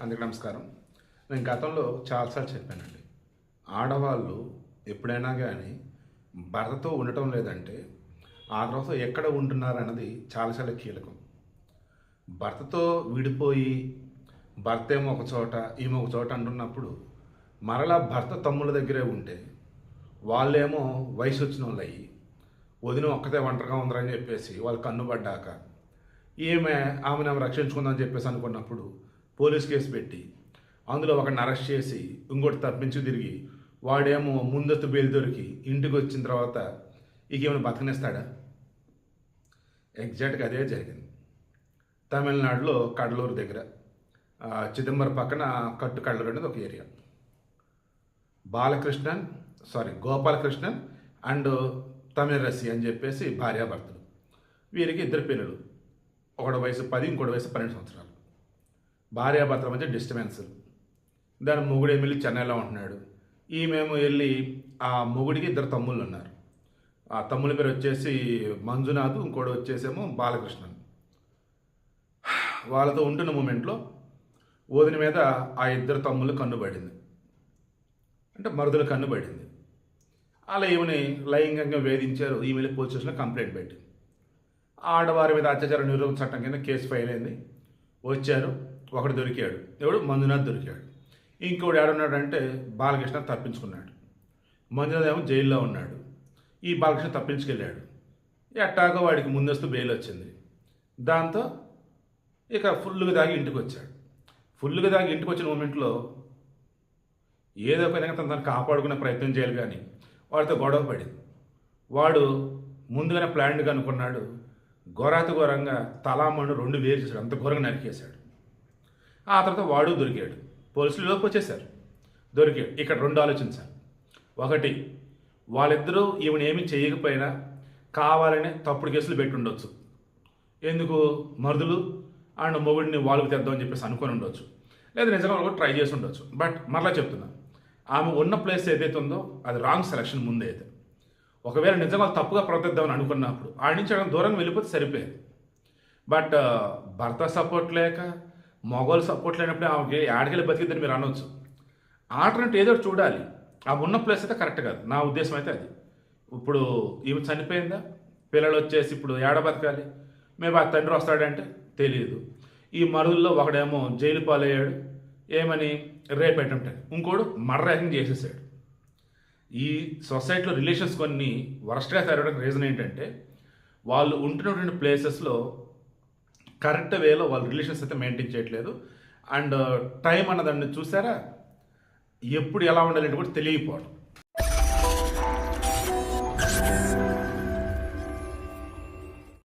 అందుకు నమస్కారం. నేను గతంలో చాలాసార్లు చెప్పానండి. ఆడవాళ్ళు ఎప్పుడైనా కానీ భర్తతో ఉండటం లేదంటే ఆ తర్వాత ఎక్కడ ఉంటున్నారు అన్నది చాలా చాలా కీలకం. భర్తతో విడిపోయి భర్త ఏమో ఒక చోట ఈమె ఒక చోట అంటున్నప్పుడు మరలా భర్త తమ్ముళ్ళ దగ్గరే ఉంటే వాళ్ళేమో వయసు వచ్చిన వాళ్ళు అయ్యి వదిన ఒక్కతే ఒంటరిగా ఉందరని చెప్పేసి వాళ్ళు కన్నుపడ్డాక ఈమె ఆమెను ఆమె రక్షించుకుందని చెప్పేసి అనుకున్నప్పుడు పోలీస్ కేసు పెట్టి అందులో ఒకరిని అరెస్ట్ చేసి ఇంకోటి తప్పించి తిరిగి వాడేమో ముందస్తు బెయిల్ దొరికి ఇంటికి వచ్చిన తర్వాత ఇక ఏమైనా బతకనేస్తాడా? ఎగ్జాక్ట్గా అదే జరిగింది. తమిళనాడులో కడలూరు దగ్గర చిదంబరం పక్కన కట్టు కడలూరు అనేది ఒక area. Balakrishnan sorry Gopalakrishnan and Tamilarasi అని చెప్పేసి భార్యాభర్తలు. వీరికి ఇద్దరు పిల్లలు. ఒకటి వయసు పది ఇంకోటి వయసు పన్నెండు సంవత్సరాలు. భార్యాభర్తల మధ్య డిస్టర్బెన్స్. దాని మొగుడు వెళ్ళి చెన్నైలో ఉంటున్నాడు. ఈమెమో వెళ్ళి ఆ మొగుడికి ఇద్దరు తమ్ముళ్ళు ఉన్నారు. ఆ తమ్ముల పేరు వచ్చేసి మంజునాథ్ ఇంకోటి వచ్చేసేమో బాలకృష్ణన్. వాళ్ళతో ఉంటున్న మూమెంట్లో ఓదిన మీద ఆ ఇద్దరు తమ్ముళ్ళు కన్నుబడింది అంటే మరుదుల కన్నుబడింది అలా ఈమెని లైంగికంగా వేధించారు. ఈమె పోలీస్ స్టేషన్లో కంప్లైంట్ పెట్టింది. ఆడవారి మీద అత్యాచార నిరోధక చట్టం కింద కేసు ఫైల్ అయింది. వచ్చారు. ఒకడు దొరికాడు. ఎవడు మంజునాథ్ దొరికాడు. ఇంకోడు ఏడున్నాడంటే బాలకృష్ణ తప్పించుకున్నాడు. మంజునాథ్ ఏమో జైల్లో ఉన్నాడు. ఈ బాలకృష్ణ తప్పించుకెళ్ళాడు. ఎట్టాగో వాడికి ముందస్తు బెయిల్ వచ్చింది దాంతో ఇక ఫుల్గా దాగి ఇంటికి వచ్చాడు ఫుల్గా దాగి ఇంటికి వచ్చిన మూమెంట్లో ఏదో ఒక విధంగా తను కాపాడుకునే ప్రయత్నం చేయాలి కానీ వాడితో గొడవ పడింది. వాడు ముందుగానే ప్లాన్డ్గా అనుకున్నాడు. ఘోరాతి ఘోరంగా తలామణు రెండు వేరు చేశాడు. అంత ఘోరంగా నరికేశాడు. ఆ తర్వాత వాడు దొరికాడు. పోలీసులు లోపు వచ్చేశారు. దొరికాడు. ఇక్కడ రెండు ఆలోచించారు ఒకటి వాళ్ళిద్దరూ ఈమెను ఏమీ చేయకపోయినా కావాలనే తప్పుడు కేసులు పెట్టి ఉండొచ్చు. ఎందుకు? మరుదులు అండ్ మొగుడిని వాళ్ళకు తెద్దామని చెప్పేసి అనుకొని ఉండొచ్చు. లేదా నిజంగా వాళ్ళు ట్రై చేసి ఉండొచ్చు. బట్ మరలా చెప్తున్నా ఆమె ఉన్న ప్లేస్ ఏదైతే ఉందో అది రాంగ్ సెలక్షన్ ముందే అయితే. ఒకవేళ నిజంగా వాళ్ళు తప్పుగా ప్రవర్తిద్దామని అనుకున్నప్పుడు ఆడి నుంచి అక్కడ దూరంగా వెళ్ళిపోతే సరిపోయేది. బట్ భర్త సపోర్ట్ లేక మగవాళ్ళు సపోర్ట్ లేనప్పుడు ఆమెకి ఆడకెళ్ళి బతికిద్దని మీరు అనవచ్చు ఆటనంటే ఏదో ఒకటి చూడాలి. ఆ ఉన్న ప్లేస్ అయితే కరెక్ట్ కాదు. నా ఉద్దేశం అయితే అది. ఇప్పుడు ఈమె చనిపోయిందా? పిల్లలు వచ్చేసి ఇప్పుడు ఏడ బతకాలి? మేము ఆ తండ్రి వస్తాడంటే తెలియదు. ఈ మరుగుల్లో ఒకడేమో జైలు పాలయ్యాడు. ఏమని? రేప్ అటెంప్ట్ ఇంకోడు మర్డర్ యాక్టింగ్ చేసేసాడు. ఈ సొసైటీలో రిలేషన్స్ కొన్ని వరస్ట్గా తరగడానికి రీజన్ ఏంటంటే వాళ్ళు ఉంటున్నటువంటి ప్లేసెస్లో కరెక్ట్ వేలో వాళ్ళ రిలేషన్స్ అయితే మెయింటైన్ చేయట్లేదు. అండ్ టైం అన్నదాన్ని చూసారా? ఎప్పుడు ఎలా ఉండాలంటే కూడా తెలియకపోవడం.